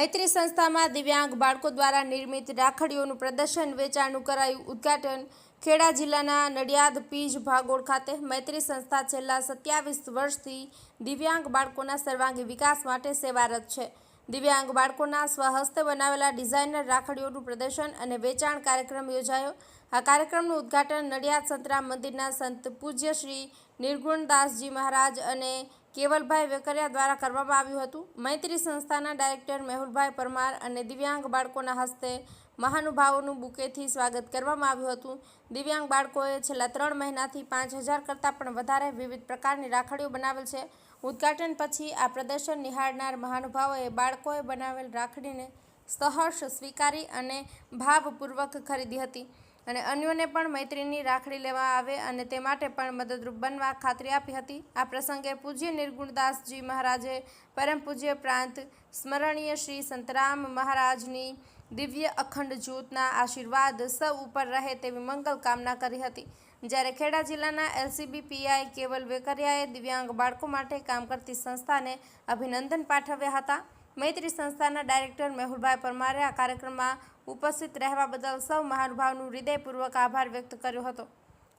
મૈત્રી સંસ્થામાં દિવ્યાંગ બાળકો દ્વારા નિર્મિત રાખડીઓનું પ્રદર્શન વેચાણનું કરાયું ઉદ્ઘાટન ખેડા જિલ્લાના નડિયાદ પીજ ભાગોળ ખાતે. મૈત્રી સંસ્થા છેલ્લા સત્યાવીસ વર્ષથી દિવ્યાંગ બાળકોના સર્વાંગી વિકાસ માટે સેવારત છે. દિવ્યાંગ બાળકોના સ્વહસ્તે બનાવેલા ડિઝાઇનર રાખડીઓનું પ્રદર્શન અને વેચાણ કાર્યક્રમ યોજાયો. આ કાર્યક્રમનું ઉદ્ઘાટન નડિયાદ સંતરામ મંદિરના સંત પૂજ્ય શ્રી નિર્ગુણદાસજી મહારાજ અને કેવલભાઈ વેકરિયા દ્વારા કરવામાં આવ્યું હતું. મૈત્રી સંસ્થાના ડાયરેક્ટર મેહુલભાઈ પરમાર અને દિવ્યાંગ બાળકોના હસ્તે મહાનુભાવોનું બુકેથી સ્વાગત કરવામાં આવ્યું હતું. દિવ્યાંગ બાળકોએ છેલ્લા ત્રણ મહિનાથી પાંચ હજાર કરતાં પણ વધારે વિવિધ પ્રકારની રાખડીઓ બનાવેલ છે. ઉદ્ઘાટન પછી આ પ્રદર્શન નિહાળનાર મહાનુભાવોએ બાળકોએ બનાવેલ રાખડીને સહર્ષ સ્વીકારી અને ભાવપૂર્વક ખરીદી હતી. અને અન્યોને પણ મૈત્રીની રાખડી લેવા આવે અને તે માટે પણ મદદરૂપ બનવા ખાતરી આપી હતી. આ પ્રસંગે પૂજ્ય નિર્ગુણદાસજી મહારાજે પરમ પૂજ્ય પ્રાંત સ્મરણીય શ્રી સંતરામ મહારાજની દિવ્ય અખંડ જ્યોતના આશીર્વાદ સૌ ઉપર રહે તેવી મંગલ કામના કરી હતી. જ્યારે ખેડા જિલ્લાના એલસીબી પીઆઈ કેવલ વેકરિયાએ દિવ્યાંગ બાળકો માટે કામ કરતી સંસ્થાને અભિનંદન પાઠવ્યા હતા. મૈત્રી સંસ્થાના ડાયરેક્ટર મેહુલભાઈ પરમારે આ કાર્યક્રમમાં ઉપસ્થિત રહેવા બદલ સૌ મહાનુભાવનું હૃદયપૂર્વક આભાર વ્યક્ત કર્યો હતો.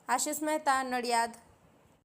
આશિષ મહેતા, નડિયાદ.